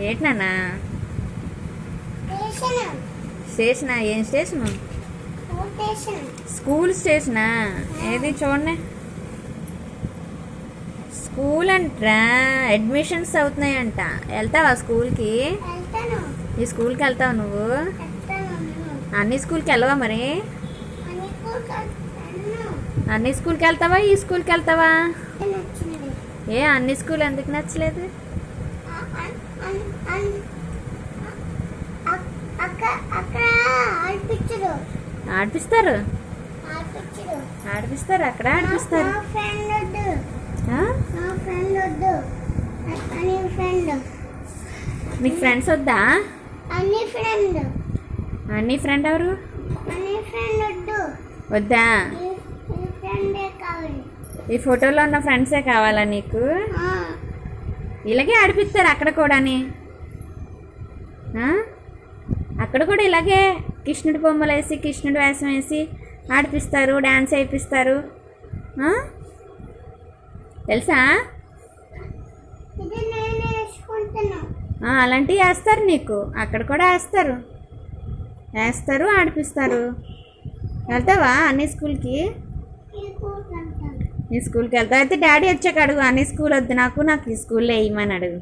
ఏంటన్నా స్టేషన్ స్టేషనా? ఏం station station? School స్టేషనా? ఏది చూడండి. స్కూల్ అంటరా? అడ్మిషన్స్ అవుతున్నాయంట. వెళ్తావా స్కూల్కి? ఈ స్కూల్కి వెళ్తావు నువ్వు? అన్ని స్కూల్కి వెళ్ళవా మరి? అన్ని స్కూల్కి వెళ్తావా? ఈ స్కూల్కి వెళ్తావా? ఏ అన్ని స్కూల్ ఎందుకు నచ్చలేదు? ఆడిపిస్తారు. ఆడిపిస్తారు అక్కడ ఆడిపిస్తారు. నీకు ఫ్రెండ్స్ వద్దా. అన్ని ఫ్రెండ్ అన్ని ఫ్రెండ్ ఎవరు? వద్దు. ఈ ఫోటోలో ఉన్న ఫ్రెండ్సే కావాలా నీకు? ఇలాగే ఆడిపిస్తారు అక్కడ కూడాని? అక్కడ కూడా ఇలాగే కృష్ణుడి బొమ్మలు వేసి కృష్ణుడి వేషం వేసి ఆడిపిస్తారు డ్యాన్స్ వేయిస్తారు? తెలుసా? అలాంటివి వేస్తారు నీకు. అక్కడ కూడా వేస్తారు. వేస్తారు ఆడిపిస్తారు. వెళ్తావా అన్ని స్కూల్కి? నీ స్కూల్కి వెళ్తావు అయితే డాడీ వచ్చాక అడుగు అన్ని స్కూల్ వద్దు నాకు నాకు ఈ స్కూల్లో వేయమని అడుగు.